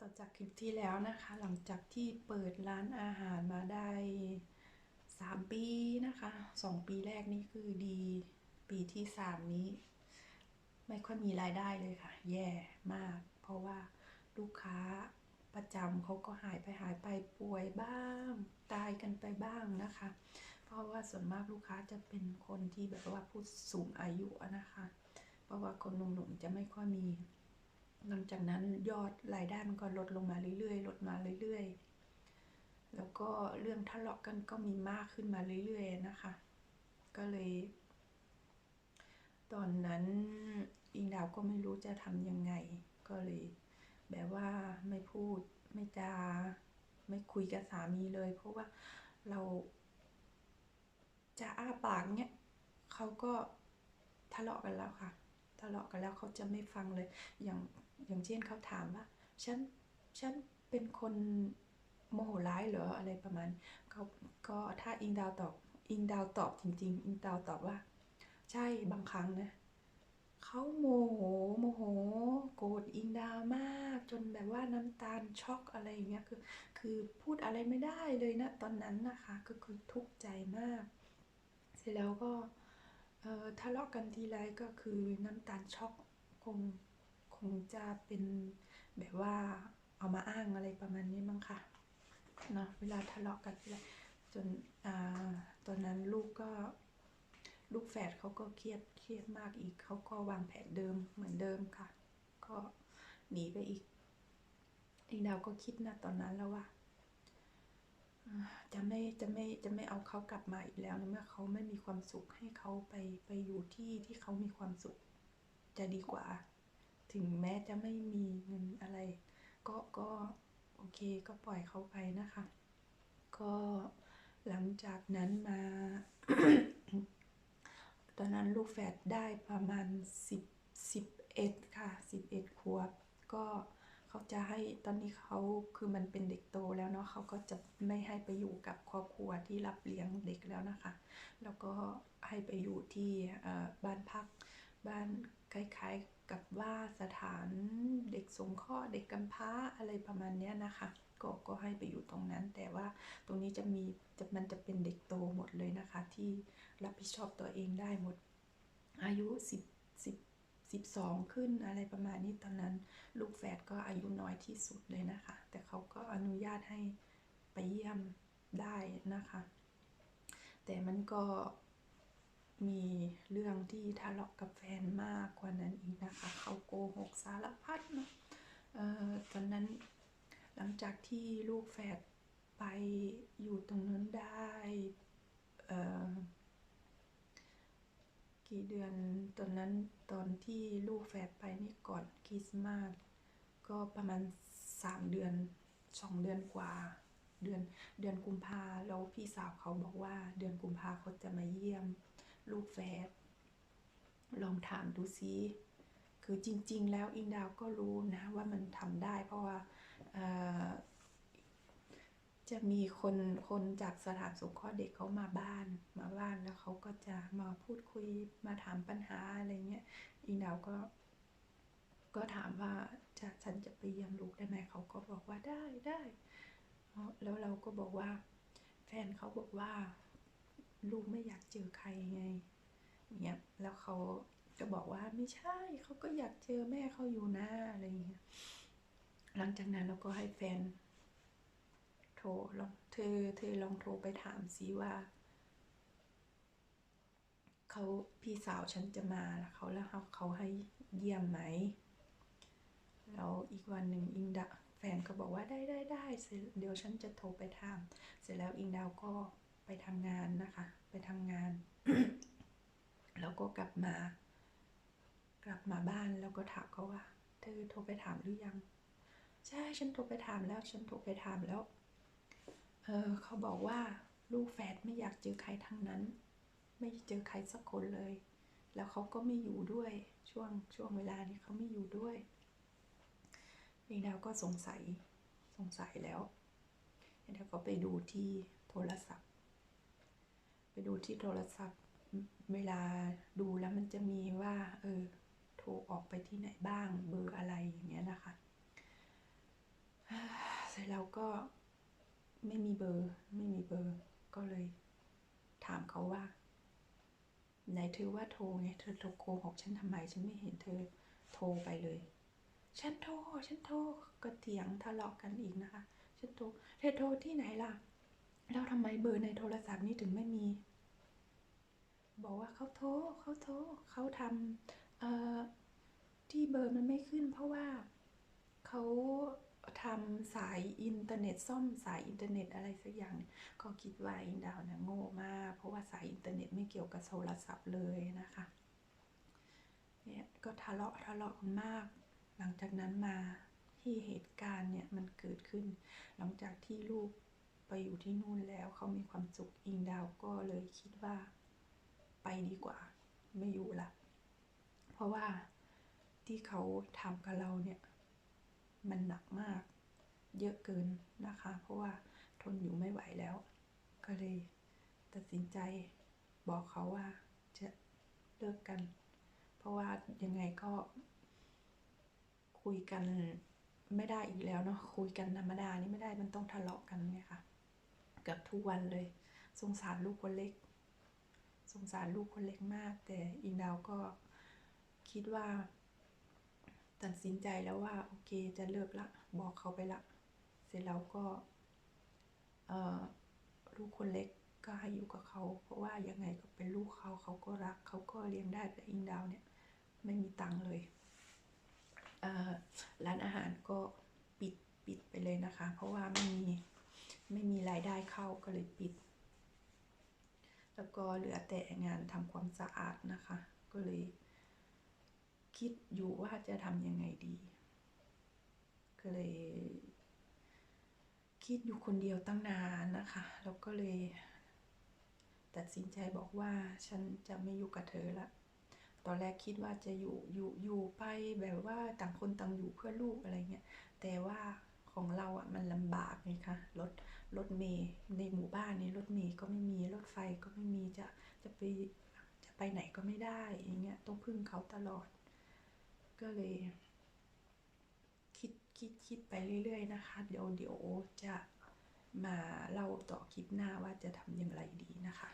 ต่อจากคลิปที่แล้วนะคะ หลังจากที่เปิดร้านอาหารมาได้สามปีนะคะสองปีแรกนี่คือดี ปีที่สามนี้ ไม่ค่อยมีรายได้เลยค่ะ แย่มาก เพราะว่าลูกค้าประจำเขาก็หายไปหายไปป่วยบ้าง ตายกันไปบ้างนะคะ เพราะว่าส่วนมากลูกค้าจะเป็นคนที่แบบว่าผู้สูงอายุนะคะ เพราะว่าคนหนุ่มๆจะไม่ค่อยมี หลังจากนั้นยอดรายได้มันก็ลดลงมาเรื่อยๆ ลดมาเรื่อยๆ แล้วก็เรื่องทะเลาะกันก็มีมากขึ้นมาเรื่อยๆนะคะ ก็เลย ตอนนั้นอิงดาวก็ไม่รู้จะทำยังไง ก็เลย แบบว่าไม่พูดไม่จาไม่คุยกับสามีเลย เพราะว่าเราจะอ้าปากเนี้ยเขาก็ทะเลาะกันแล้วค่ะ ทะเลาะกันแล้วเขาจะไม่ฟังเลย อย่างอย่างเช่นเขาถามว่า ฉันฉันเป็นคนโมโหร้ายเหรออะไรประมาณเขาก็ถ้าอิงดาวตอบอิงดาวตอบจริง ๆ อิงดาวตอบว่า ใช่บางครั้งนะเขาโมโหโมโห โกรธอิงดาวมาก จนแบบว่าน้ำตาลช็อกอะไรอย่างเงี้ยคือคือพูดอะไรไม่ได้เลยนะตอนนั้นนะคะ ก็คือทุกข์ใจมาก เสร็จแล้วก็ ทะเลาะกันทีไรก็คือน้ำตาลช็อกคงคงจะเป็นแบบว่าเอามาอ้างอะไรประมาณนี้มั้งค่ะเนาะเวลาทะเลาะกันทีไรจนอ่าตอนนั้นลูกก็ลูกแฝดเขาก็เครียดเครียดมากอีกเขาก็วางแผนเดิมเหมือนเดิมค่ะ ก็หนีไปอีกอีกดาวก็คิดนะตอนนั้นแล้วว่าอ่า จะไม่จะไม่จะไม่เอาเขากลับมาอีกแล้วในเมื่อเขาไม่มีความสุขให้เขาไปไปอยู่ที่ที่เขามีความสุข จะดีกว่า ถึงแม้จะไม่มีเงินอะไร ก็ก็โอเคก็ปล่อยเขาไปนะคะ ก็หลังจากนั้นมา ตอนนั้นลูกแฝดได้ประมาณสิบสิบเอ็ดค่ะสิบเอ็ดขวบก็ เขาจะให้ตอนนี้เขาคือมันเป็นเด็กโตแล้วเนาะเขาก็จะไม่ให้ไปอยู่กับครอบครัวที่รับเลี้ยงเด็กแล้วนะคะ แล้วก็ให้ไปอยู่ที่บ้านพักบ้านคล้ายๆกับว่าสถานเด็กสงเคราะห์เด็กกำพร้าอะไรประมาณเนี้ยนะคะก็ก็ให้ไปอยู่ตรงนั้น แต่ว่าตรงนี้จะมีจะมันจะเป็นเด็กโตหมดเลยนะคะ ที่รับผิดชอบตัวเองได้หมดอายุสิบ สิบสองขึ้นอะไรประมาณนี้ตอนนั้น ลูกแฝดก็อายุน้อยที่สุดเลยนะคะ แต่เขาก็อนุญาตให้ไปเยี่ยมได้นะคะ แต่มันก็มีเรื่องที่ทะเลาะกับแฟนมากกว่านั้นอีกนะคะ เขาโกหกสารพัดเนาะเอ่อตอนนั้นหลังจากที่ลูกแฝดไปอยู่ตรงนั้นได้เอ่อี่เดือนตอนนั้นตอนที่ลูกแฝดไปนี่ก่อนคริสต์มาสก็ประมาณสามเดือนสองเดือนกว่า เดือนเดือนกุมภาแล้วพี่สาวเขาบอกว่าเดือนกุมภาเขาจะมาเยี่ยมลูกแฝดลองถามดูซิคือจริง ๆ แล้วอิงดาวก็รู้นะว่ามันทำได้เพราะว่า จะมีคนคนจากสถานสงเคราะห์เด็กเขามาบ้าน มาบ้านแล้วเขาก็จะมาพูดคุยมาถามปัญหาอะไรเงี้ยอิงดาวก็ ก็ถามว่าจะฉันจะไปเยี่ยมลูกได้ไหมเขาก็บอกว่าได้ได้แล้วเราก็บอกว่า แฟนเขาบอกว่า ลูกไม่อยากเจอใครไงเงี้ยแล้วเขาก็บอกว่าไม่ใช่เขาก็อยากเจอแม่เขาอยู่นะอะไรเงี้ยหลังจากนั้นเราก็ให้แฟน รลองเธอเธอลองโทรไปถามสิว่าเขาพี่สาวฉันจะมาแล้วเขาแล้วเขาให้เยี่ยมไหมแล้วอีกวันหนึ่งอิงดาแฟนก็บอกว่าได้ได้ได้เดี๋ยวฉันจะโทรไปถาม เสร็จแล้วอิงดาวก็ไปทำงานนะคะ ไปทำงาน แล้วก็กลับมา กลับมาบ้านแล้วก็ถามเขาว่า เธอโทรไปถามหรือยัง ใช่ฉันโทรไปถามแล้วฉันโทรไปถามแล้ว เออเขาบอกว่าลูกแฝดไม่อยากเจอใครทั้งนั้น ไม่เจอใครสักคนเลย แล้วเขาก็ไม่อยู่ด้วยช่วงช่วงเวลานี้เขาไม่อยู่ด้วยนี่ดาวก็สงสัยสงสัยแล้วเดี๋ยวก็ไปดูที่โทรศัพท์ ไปดูที่โทรศัพท์ เวลาดูแล้วมันจะมีว่า เออโทรออกไปที่ไหนบ้างเบอร์อะไรอย่างเงี้ยนะคะเองแล้วก็ ไม่มีเบอร์ ไม่มีเบอร์ ก็เลย ถามเขาว่า ไหนเธอว่าโทรไงเธอโทรโกหกฉันทำไม ฉันไม่เห็นเธอโทรไปเลย ฉันโทร ฉันโทรก็เถียงทะเลาะกันอีกนะคะ ฉันโทรเธอโทรที่ไหนล่ะ แล้วทำไมเบอร์ในโทรศัพท์นี่ถึงไม่มี บอกว่าเขาโทรเขาโทรเขาทำเอ่อที่เบอร์มันไม่ขึ้น เพราะว่าเขา ทำสายอินเทอร์เน็ตซ่อมสายอินเทอร์เน็ตอะไรสักอย่าง ก็คิดว่าอิงดาวเนี่ยโง่มาก เพราะว่าสายอินเทอร์เน็ตไม่เกี่ยวกับโทรศัพท์เลยนะคะเนี่ยก็ทะเลาะทะเลาะกันมาก หลังจากนั้นมาที่เหตุการณ์เนี่ยมันเกิดขึ้น หลังจากที่ลูกไปอยู่ที่นู่นแล้วเขามีความสุขอิงดาวก็เลยคิดว่าไปดีกว่า ไม่อยู่ละเพราะว่าที่เขาทำกับเราเนี่ย มันหนักมาก เยอะเกินนะคะ เพราะว่าทนอยู่ไม่ไหวแล้ว ก็เลยตัดสินใจบอกเขาว่าจะเลิกกัน เพราะว่ายังไงก็ คุยกันไม่ได้อีกแล้วเนาะคุยกันธรรมดานี่ไม่ได้มันต้องทะเลาะกันเนี่ยค่ะเกับทุกวันเลย สงสารลูกคนเล็ก สงสารลูกคนเล็กมาก แต่อิงดาวก็คิดว่า ตัดสินใจแล้วว่าโอเคจะเลิกละ บอกเขาไปละ เสร็จแล้วก็ลูกคนเล็กก็ให้อยู่กับเขา เพราะว่ายังไงก็เป็นลูกเขาเขาก็รัก เขาก็เลี้ยงได้แต่อิงดาวเนี่ยไม่มีตังค์เลย ร้านอาหารก็ปิดปิดไปเลยนะคะ เพราะว่าไม่มีไม่มีรายได้เข้าก็เลยปิด แล้วก็เหลือแต่งานทำความสะอาดนะคะ ก็เลย คิดอยู่ว่าจะทำยังไงดี ก็เลย คิดอยู่คนเดียวตั้งนานนะคะ แล้วก็เลย ตัดสินใจบอกว่าฉันจะไม่อยู่กับเธอละตอนแรกคิดว่าจะอยู่อยู่อยู่ไปแบบว่าต่างคนต่างอยู่เพื่อลูกอะไรเงี้ย แต่ว่าของเราอะมันลำบากไงคะรถรถเมย์ในหมู่บ้านนี้รถเมย์ก็ไม่มีรถไฟก็ไม่มีจะจะไปจะไปไหนก็ไม่ได้อย่างเงี้ยต้องพึ่งเขาตลอด ก็เลย คิดคิดคิดไปเรื่อย ๆ นะคะ เดี๋ยวเดี๋ยวจะมาเล่าต่อคลิปหน้าว่าจะทำอย่างไรดีนะคะ